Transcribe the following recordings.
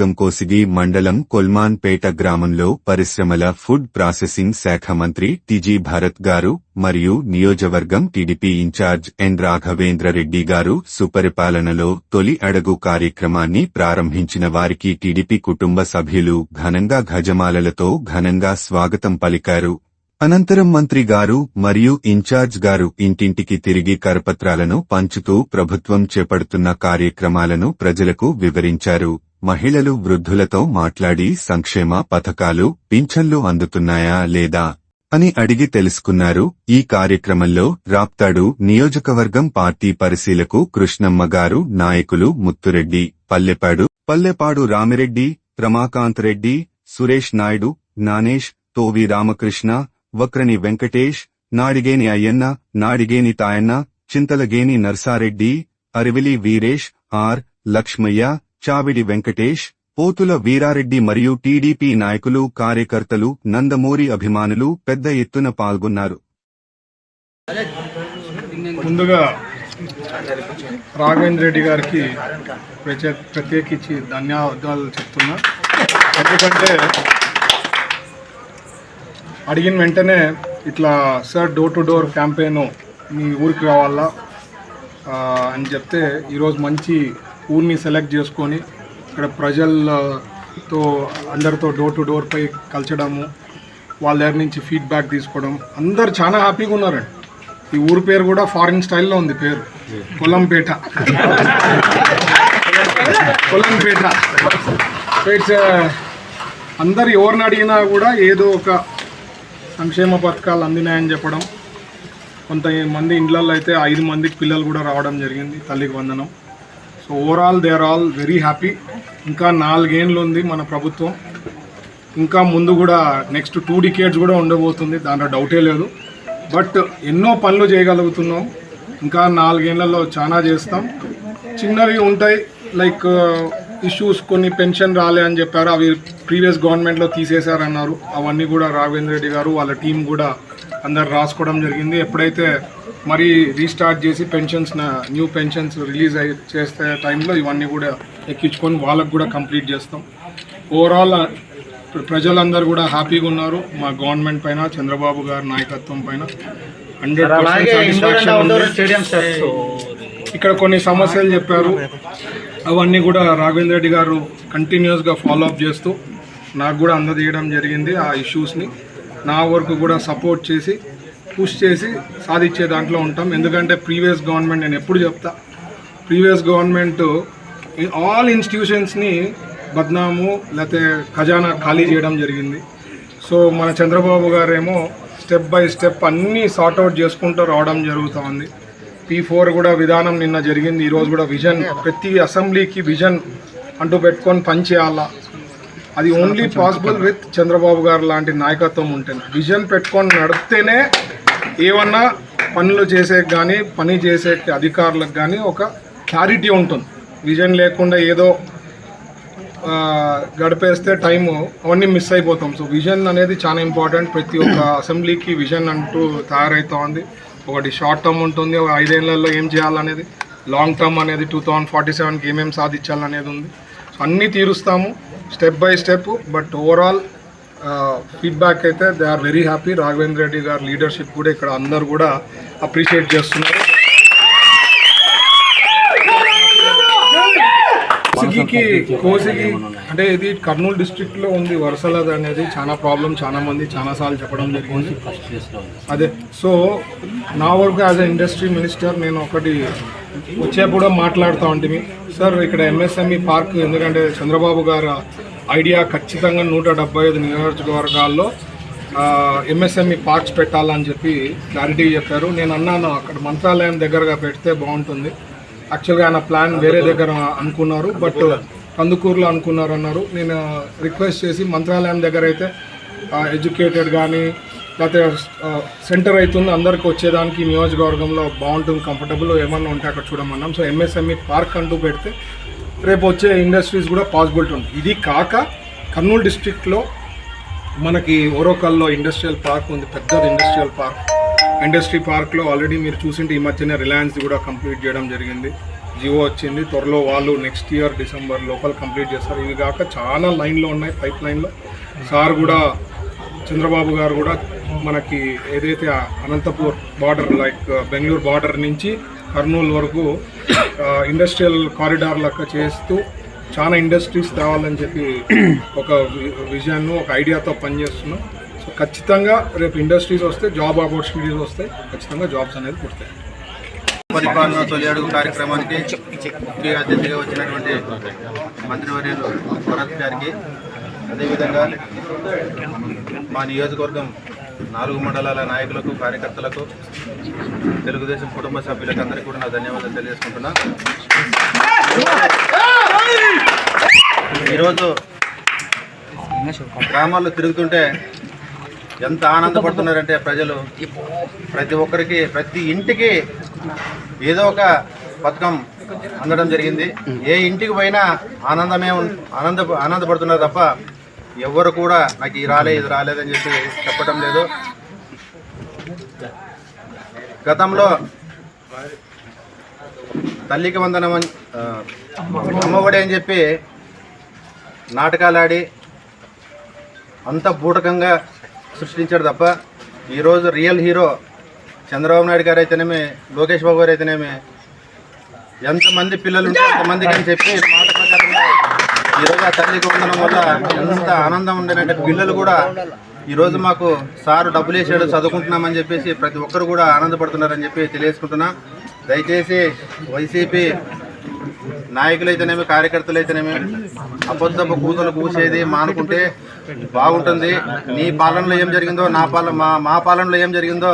గంకోసిగి మండలం కొల్మాన్పేట గ్రామంలో పరిశ్రమల ఫుడ్ ప్రాసెసింగ్ శాఖ మంత్రి టిజీ భరత్ గారు మరియు నియోజకవర్గం టీడీపీ ఇన్ఛార్జ్ ఎన్ రాఘవేంద్రరెడ్డి గారు సుపరిపాలనలో తొలి అడుగు కార్యక్రమాన్ని ప్రారంభించిన వారికి టీడీపీ కుటుంబ సభ్యులు ఘనంగా గజమాలలతో ఘనంగా స్వాగతం పలికారు. అనంతరం మంత్రి గారు మరియు ఇన్ఛార్జ్ గారు ఇంటింటికి తిరిగి కరపత్రాలను పంచుతూ ప్రభుత్వం చేపడుతున్న కార్యక్రమాలను ప్రజలకు వివరించారు. మహిళలు వృద్ధులతో మాట్లాడి సంక్షేమ పథకాలు పింఛన్లు అందుతున్నాయా లేదా అని అడిగి తెలుసుకున్నారు. ఈ కార్యక్రమంలో రాప్తాడు నియోజకవర్గం పార్టీ పరిశీలకు కృష్ణమ్మ గారు నాయకులు ముత్తురెడ్డి పల్లెపాడు పల్లెపాడు రామిరెడ్డి రమాకాంత్ రెడ్డి సురేష్ నాయుడు నానేష్ తోవి రామకృష్ణ వక్రని వెంకటేష్ నాడిగేని అయ్యన్న నాడిగేని తాయన్న చింతలగేని నర్సారెడ్డి అరివిలి వీరేష్ ఆర్ లక్ష్మయ్య చావిడి వెంకటేష్ పోతుల వీరారెడ్డి మరియు టీడీపీ నాయకులు కార్యకర్తలు నందమూరి అభిమానులు పెద్ద ఎత్తున పాల్గొన్నారు. ముందుగా రాఘవేంద్ర రెడ్డి గారికి ప్రత్యేకించి ధన్యవాదాలు చెప్తున్నా. ఎందుకంటే అడిగిన వెంటనే ఇట్లా sir door to door campaign మీ ఊరికి రావాలా? అని చెప్తే ఈరోజు మంచి ఊరిని సెలెక్ట్ చేసుకొని ఇక్కడ ప్రజలతో అందరితో డోర్ టు డోర్ పై కలచడము వాళ్ళ దగ్గర నుంచి ఫీడ్బ్యాక్ తీసుకోవడం. అందరు చాలా హ్యాపీగా ఉన్నారండి. ఈ ఊరి పేరు కూడా ఫారిన్ స్టైల్లో ఉంది పేరు. కొల్లంపేట కొల్లంపేట ఇట్స్ అందరు ఎవరిని అడిగినా కూడా ఏదో ఒక సంక్షేమ పథకాలు అందినాయని చెప్పడం కొంతమంది ఇండ్లలో అయితే ఐదు మందికి పిల్లలు కూడా రావడం జరిగింది తల్లికి వందనం. So overall they are all very happy ఇంకా నాలుగేండ్లు ఉంది మన ప్రభుత్వం. ఇంకా ముందు కూడా నెక్స్ట్ టూ డికేట్స్ కూడా ఉండబోతుంది దాంట్లో డౌటే లేదు. బట్ ఎన్నో పనులు చేయగలుగుతున్నాం. ఇంకా నాలుగేళ్ళలో చాలా చేస్తాం. చిన్నవి ఉంటాయి లైక్ ఇష్యూస్ కొన్ని పెన్షన్ రాలే అని చెప్పారు. అవి ప్రీవియస్ గవర్నమెంట్లో తీసేశారన్నారు. అవన్నీ కూడా రాఘవేంద్ర రెడ్డి గారు వాళ్ళ టీం కూడా అందరు రాసుకోవడం జరిగింది. ఎప్పుడైతే మరీ రీస్టార్ట్ చేసి పెన్షన్స్ న్యూ పెన్షన్స్ రిలీజ్ అయ్యి చేసే టైంలో ఇవన్నీ కూడా ఎక్కించుకొని వాళ్ళకు కూడా కంప్లీట్ చేస్తాం. ఓవరాల్ ప్రజలందరూ కూడా హ్యాపీగా ఉన్నారు. మా గవర్నమెంట్ పైన చంద్రబాబు గారి నాయకత్వం పైన హండ్రెడ్ సాటిస్ఫాక్షన్ ఉంది. ఇక్కడ కొన్ని సమస్యలు చెప్పారు. అవన్నీ కూడా రాఘవేంద్ర రెడ్డి గారు కంటిన్యూస్గా ఫాలో అప్ చేస్తూ నాకు కూడా అందజేయడం జరిగింది ఆ ఇష్యూస్ని నా. వరకు కూడా సపోర్ట్ చేసి పుష్ చేసి సాధించే దాంట్లో ఉంటాం. ఎందుకంటే ప్రీవియస్ గవర్నమెంట్ నేను ఎప్పుడు చెప్తా ప్రీవియస్ గవర్నమెంట్ ఆల్ ఇన్స్టిట్యూషన్స్ని బద్నాము లేకపోతే ఖజానా ఖాళీ చేయడం జరిగింది. సో మన చంద్రబాబు గారేమో స్టెప్ బై స్టెప్ అన్నీ సార్ట్అవుట్ చేసుకుంటూ రావడం జరుగుతూ ఉంది. పీ ఫోర్ కూడా విధానం నిన్న జరిగింది. ఈరోజు కూడా విజన్ ప్రతి అసెంబ్లీకి విజన్ అంటూ పెట్టుకొని పనిచేయాలా అది ఓన్లీ పాసిబుల్ విత్ చంద్రబాబు గారు లాంటి నాయకత్వం ఉంటేనే. విజన్ పెట్టుకొని నడిపితేనే ఏమన్నా పనులు చేసే కానీ పని చేసే అధికారులకు కానీ ఒక క్లారిటీ ఉంటుంది. విజన్ లేకుండా ఏదో గడిపేస్తే టైము అవన్నీ మిస్ అయిపోతాం. సో విజన్ అనేది చాలా ఇంపార్టెంట్ ప్రతి ఒక్క అసెంబ్లీకి విజన్ అంటూ తయారవుతా ఉంది ఒకటి షార్ట్ టర్మ్ ఉంటుంది ఒక ఐదేళ్ళలో ఏం చేయాలనేది? లాంగ్ టర్మ్ అనేది టూ థౌజండ్ ఫార్టీ సెవెన్కి ఏమేమి సాధించాలనేది ఉంది. సో అన్నీ తీరుస్తాము step by step but overall feedback అయితే they are very happy Raghavendra Reddy గారి లీడర్షిప్ కూడా ఇక్కడ అందరు కూడా అప్రిషియేట్ చేస్తున్నారు. కోసిగికి కోసిగి అంటే ఇది కర్నూలు డిస్ట్రిక్ట్లో ఉంది వరసలది అనేది చాలా ప్రాబ్లం చాలా మంది చాలా సార్లు చెప్పడం జరిగింది. అదే సో నా వరకు యాజ్ అ ఇండస్ట్రీ మినిస్టర్ నేను ఒకటి వచ్చేప్పుడు మాట్లాడుతూ ఉంటుంది సార్ ఇక్కడ ఎంఎస్ఎంఈ పార్క్ ఎందుకంటే చంద్రబాబు గారు ఐడియా ఖచ్చితంగా నూట డెబ్బై ఐదు నియోజకవర్గాల్లో ఎంఎస్ఎంఈ పార్క్స్ పెట్టాలని చెప్పి క్లారిటీ చెప్పారు. నేను అన్నాను అక్కడ మంత్రాలయం దగ్గరగా పెడితే బాగుంటుంది. యాక్చువల్గా ఆయన ప్లాన్ వేరే దగ్గర అనుకున్నారు బట్ కందుకూరులో అనుకున్నారు అన్నారు నేను రిక్వెస్ట్ చేసి మంత్రాలయం దగ్గర అయితే ఎడ్యుకేటెడ్ కానీ లేకపోతే సెంటర్ అవుతుంది అందరికి వచ్చేదానికి నియోజకవర్గంలో బాగుంటుంది కంఫర్టబుల్ ఏమన్నా ఉంటే అక్కడ చూడమన్నాం. సో ఎంఎస్ఎంఈ పార్క్ అంటూ పెడితే రేపు వచ్చే ఇండస్ట్రీస్ కూడా పాసిబిలిటీ ఉంది. ఇది కాక కర్నూలు డిస్ట్రిక్ట్లో మనకి ఓరోకల్లో ఇండస్ట్రియల్ పార్క్ ఉంది పెద్దది ఇండస్ట్రియల్ పార్క్. ఇండస్ట్రీ పార్క్లో ఆల్రెడీ మీరు చూసింటే ఈ మధ్యనే రిలయన్స్ కూడా కంప్లీట్ చేయడం జరిగింది. జియో వచ్చింది. త్వరలో వాళ్ళు నెక్స్ట్ ఇయర్ డిసెంబర్ లోపల కంప్లీట్ చేస్తారు. ఇవి కాక చాలా లైన్లో ఉన్నాయి పైప్ లైన్లో. సార్ కూడా చంద్రబాబు గారు కూడా మనకి ఏదైతే Anantapur border like Bengaluru border నుంచి కర్నూలు వరకు ఇండస్ట్రియల్ కారిడార్ లెక్క చేస్తూ చాలా ఇండస్ట్రీస్ తేవాలని చెప్పి ఒక విజన్ ఒక ఐడియాతో పనిచేస్తున్నాం. ఖచ్చితంగా రేపు ఇండస్ట్రీస్ వస్తే జాబ్ ఆపర్చునిటీస్ వస్తాయి ఖచ్చితంగా జాబ్స్ అనేది పుడతాయి. పరిపాలన తొలి అడుగు కార్యక్రమానికి ముఖ్య అతిథిగా వచ్చినటువంటి మంత్రివర్యులు భరత్ గారికి అదేవిధంగా మా నియోజకవర్గం నాలుగు మండలాల నాయకులకు కార్యకర్తలకు తెలుగుదేశం కుటుంబ సభ్యులకు అందరికీ కూడా నా ధన్యవాదాలు తెలియజేసుకుంటున్నా. ఈరోజు గ్రామాల్లో తిరుగుతుంటే ఎంత ఆనందపడుతున్నారంటే ప్రజలు. ప్రతి ఒక్కరికి ప్రతి ఇంటికి ఏదో ఒక పథకం అందడం జరిగింది. ఏ ఇంటికి పోయినా ఆనందమే ఆనంద ఆనందపడుతున్నారు తప్ప ఎవ్వరు కూడా నాకు ఇది రాలే ఇది రాలేదని చెప్పి చెప్పడం లేదు. గతంలో తల్లికి వందనం అని అమ్మఒడి అని చెప్పి నాటకాలు ఆడి అంత బూటకంగా సృష్టించాడు తప్ప ఈరోజు రియల్ హీరో చంద్రబాబు నాయుడు గారు అయితేనేమి లోకేష్ బాబు గారు అయితేనేమి ఎంతమంది పిల్లలు ఉంటే అంతమందికి అని చెప్పి మాట ప్రకారంగా ఈరోజు ఆ తల్లికి ఉండడం వల్ల ఎంత ఆనందం ఉండేనంటే పిల్లలు కూడా ఈరోజు మాకు సారు డబ్బులు వేసాడు చదువుకుంటున్నామని చెప్పేసి ప్రతి ఒక్కరు కూడా ఆనందపడుతున్నారని చెప్పి తెలియజేసుకుంటున్నా. దయచేసి వైసీపీ నాయకులైతేనేమి కార్యకర్తలైతేనేమి అబద్ధపు కూతులు కూసేది మానుకుంటే బాగుంటుంది. నీ పాలనలో ఏం జరిగిందో నా పాలన మా మా పాలనలో ఏం జరిగిందో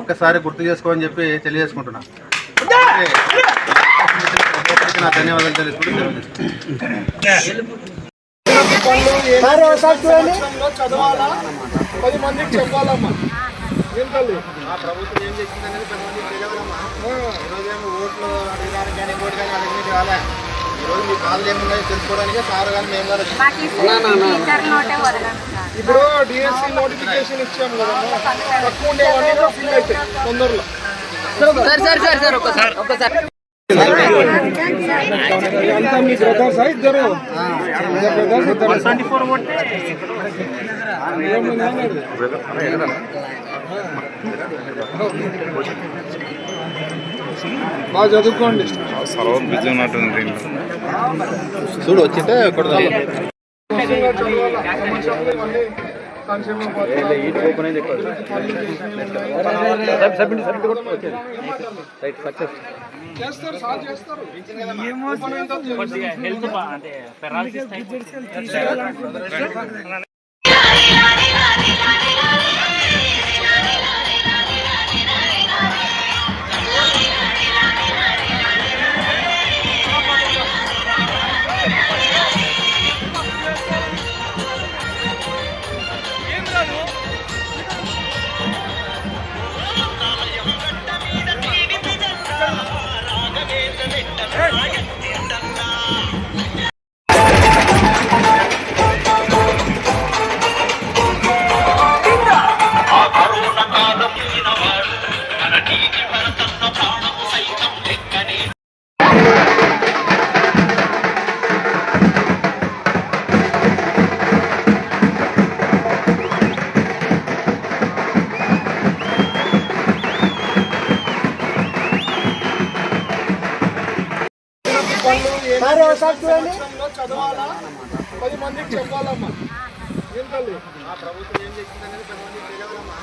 ఒక్కసారి గుర్తు చేసుకో అని చెప్పి తెలియజేసుకుంటున్నా. నా ధన్యవాదాలు తెలుసుకుంటూ పది మందికి చెప్పాలమ్మా. మా ప్రభుత్వం ఏం చేసింది అనేది కొంతమంది తెలియదమ్మా ఈరోజు ఏమో ఓట్లు అడగడానికి కానీ ఓటు కానీ అడగడానికి రాలే. ఈరోజు మీ బాధలు ఏమున్నాయో తెలుసుకోవడానికి సార్ కానీ మేము కానీ ఇప్పుడు డిఎస్సి నోటిఫికేషన్ ఇచ్చాము కదమ్మా తక్కువ ఉండేవన్నీ కూడా ఫిల్ అవుతాయి తొందరలో. సార్ సార్ సార్ సార్ ఒక్కసారి ఒక్కసారి అంతా మీ బ్రదర్స్ ఇద్దరు బ్రదర్స్ ఇద్దరు బాగా చదువుకోండి చూడు వచ్చితే కొడదాం చేస్తారు సార్ చదవాలా? పది మందికి చెప్పాలమ్మా. ఏం తల్లి? మా ప్రభుత్వం ఏం చేసింది అనేది కొంతమంది తెలియదమ్మా.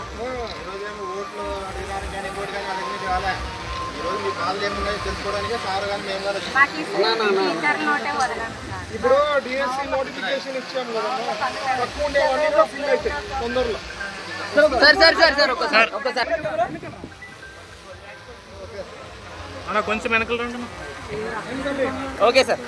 ఈరోజు ఏమో ఓట్లు అడగడానికి కానీ ఓటు కానీ అడగడానికి రాలే. ఈరోజు మీ ఏమున్నాయో తెలుసుకోవడానికి సార్ కానీ మేము ఇప్పుడు డిఎస్సి నోటిఫికేషన్ ఇచ్చాము కదమ్మా తక్కువ ఉండేవన్నీ కూడా ఫిల్ అవుతాయి తొందరలో. సార్ సార్ సార్ సార్ ఒక్కసారి ఒక్కసారి ఓకే సార్.